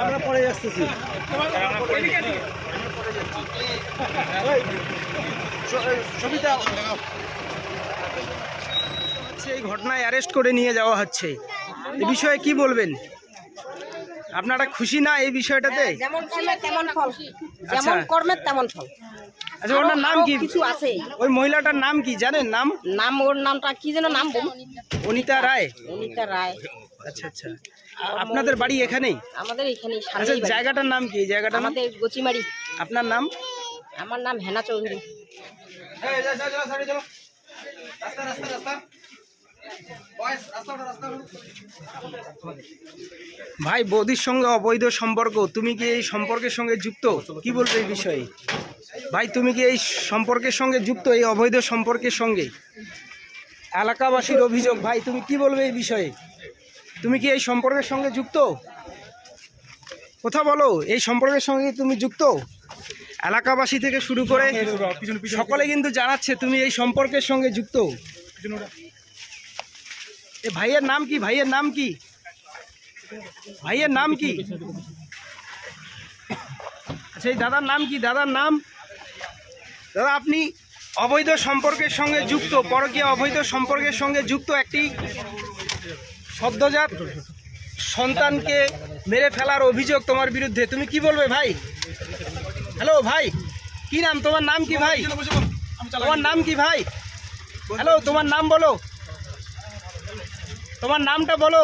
আমরা পরে আসতেছি এই ঘটনায় অ্যারেস্ট করে নিয়ে যাওয়া হচ্ছে। এ বিষয়ে কি বলবেন? আপনারা খুশি না এই বিষয়টাতে যেমন কর্মের তেমন ফল আচ্ছা। যেমন কর্মের তেমন ফল আচ্ছা ওনার নাম কি কিছু আছে ওই মহিলাটার নাম কি জানেন নাম নাম ওর নামটা কি যেন নাম বলুন অনিতা রায় অনিতা রায় আচ্ছা আচ্ছা আপনাদের বাড়ি এখানেই আমাদের এখানে আচ্ছা জায়গাটার নাম কি জায়গাটা আমাদের গচিমারি আপনার নাম আমার নাম হেনা চৌধুরী ভাই বৌদির সঙ্গে অবৈধ সম্পর্ক তুমি কি এই সম্পর্কের সঙ্গে যুক্ত? কি বলবে এই বিষয়ে? ভাই তুমি কি এই সম্পর্কের সঙ্গে যুক্ত এই অবৈধ সম্পর্কের সঙ্গে? এলাকাবাসীর অভিযোগ ভাই তুমি কি বলবে এই বিষয়ে? তুমি কি এই সম্পর্কের সঙ্গে যুক্ত? কথা বলো এই সম্পর্কের সঙ্গে তুমি যুক্ত? এলাকাবাসী থেকে শুরু করে সকলে কিন্তু জানাচ্ছে তুমি এই সম্পর্কের সঙ্গে যুক্ত। এ ভাইয়ের নাম কি? ভাইয়ের নাম কি? ভাইয়ের নাম কি? আচ্ছা এই দাদার নাম কি? দাদার নাম? দাদা আপনি অবৈধ সম্পর্কের সঙ্গে যুক্ত পরকীয় অবৈধ সম্পর্কের সঙ্গে যুক্ত একটি সদ্যজাত সন্তানকে মেরে ফেলার অভিযোগ তোমার বিরুদ্ধে। তুমি কি বলবে ভাই? হ্যালো ভাই? কি নাম? তোমার নাম কি ভাই? তোমার নাম কি ভাই? হ্যালো তোমার নাম বলো। তোমার নামটা বলো।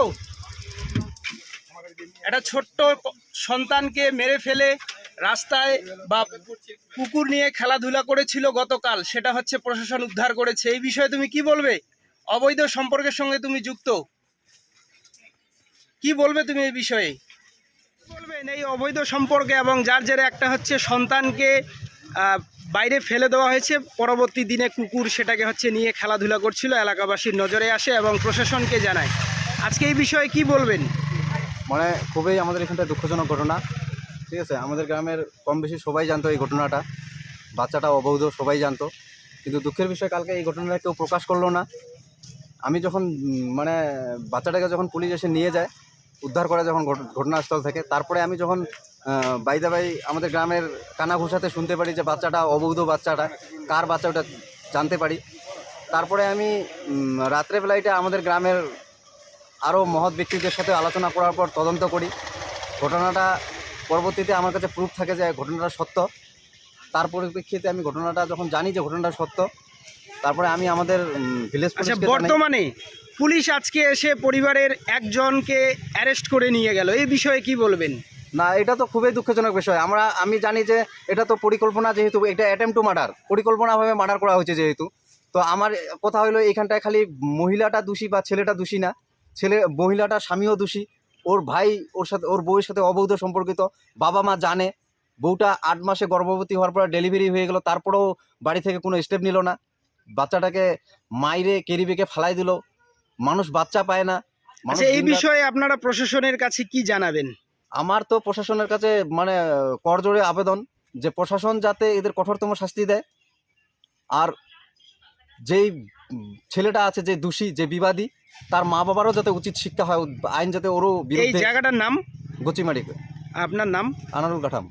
একটা ছোট্ট সন্তানকে মেরে ফেলে রাস্তায় বা কুকুর নিয়ে খেলাধুলা করেছিল গতকাল, সেটা হচ্ছে প্রশাসন উদ্ধার করেছে। এই বিষয়ে তুমি কি বলবে? অবৈধ সম্পর্কের সঙ্গে তুমি যুক্ত? কি বলবে তুমি এই বিষয়ে? বলবেন? এই অবৈধ সম্পর্কে এবং যার জেরে একটা হচ্ছে সন্তানকে বাইরে ফেলে দেওয়া হয়েছে। পরবর্তী দিনে কুকুর সেটাকে হচ্ছে নিয়ে খেলাধুলা করছিল, এলাকাবাসীর নজরে আসে এবং প্রশাসনকে জানায়। আজকে এই বিষয়ে কি বলবেন? মানে খুবই আমাদের এখানটা দুঃখজনক ঘটনা, ঠিক আছে? আমাদের গ্রামের কম বেশি সবাই জানতো এই ঘটনাটা, বাচ্চাটা অবৈধ সবাই জানতো। কিন্তু দুঃখের বিষয়, কালকে এই ঘটনাটা কেউ প্রকাশ করল না। আমি যখন মানে বাচ্চাটাকে যখন পুলিশ এসে নিয়ে যায়, উদ্ধার করে যখন ঘটনাস্থল থেকে, তারপরে আমি যখন বাইদা বাই আমাদের গ্রামের কানা ঘুষাতে শুনতে পারি যে বাচ্চাটা অবৈধ বাচ্চাটা কার বাচ্চা ওটা জানতে পারি। তারপরে আমি উম, রাত্রেবেলা এটা আমাদের গ্রামের আরও মহৎ ব্যক্তিদের সাথে আলোচনা করার পর তদন্ত করি। ঘটনাটা পরবর্তীতে আমার কাছে প্রুফ থাকে যে ঘটনাটা সত্য। তার পরিপ্রেক্ষিতে আমি ঘটনাটা যখন জানি যে ঘটনাটা সত্য তারপরে আমি আমাদের ভিলেজ আচ্ছা বর্তমানে পুলিশ আজকে এসে পরিবারের একজনকে অ্যারেস্ট করে নিয়ে গেল। এই বিষয়ে কি বলবেন? না এটা তো খুবই দুঃখজনক বিষয়। আমরা আমি জানি যে এটা তো পরিকল্পনা যেহেতু এটা অ্যাটেম্প টু মার্ডার পরিকল্পনাভাবে মার্ডার করা হয়েছে যেহেতু। তো আমার কথা হলো এখানটায় খালি মহিলাটা দোষী বা ছেলেটা দোষী না। ছেলে মহিলাটা স্বামীও দোষী। ওর ভাই ওর সাথে ওর বউয়ের সাথে অবৈধ সম্পর্কিত। বাবা মা জানে। বউটা আট মাসে গর্ভবতী হওয়ার পর ডেলিভারি হয়ে গেল। তারপরেও বাড়ি থেকে কোনো স্টেপ নিল না। বাচ্চাটাকে মাইরে কেরিবেকে ফালাই দিল। মানুষ বাচ্চা পায় না। আচ্ছা এই বিষয়ে আপনারা প্রশাসনের কাছে কি জানাবেন? আমার তো প্রশাসনের কাছে মানে করজোরে আবেদন যে প্রশাসন যাতে এদের কঠোরতম শাস্তি দেয়। আর যেই ছেলেটা আছে যে দোষী যে বিবাদী তার মা বাবারও যাতে উচিত শিক্ষা হয় আইন যাতে ওরও এই জায়গাটার নাম? গচিমারি। আপনার নাম? আনারুল কাঠাম।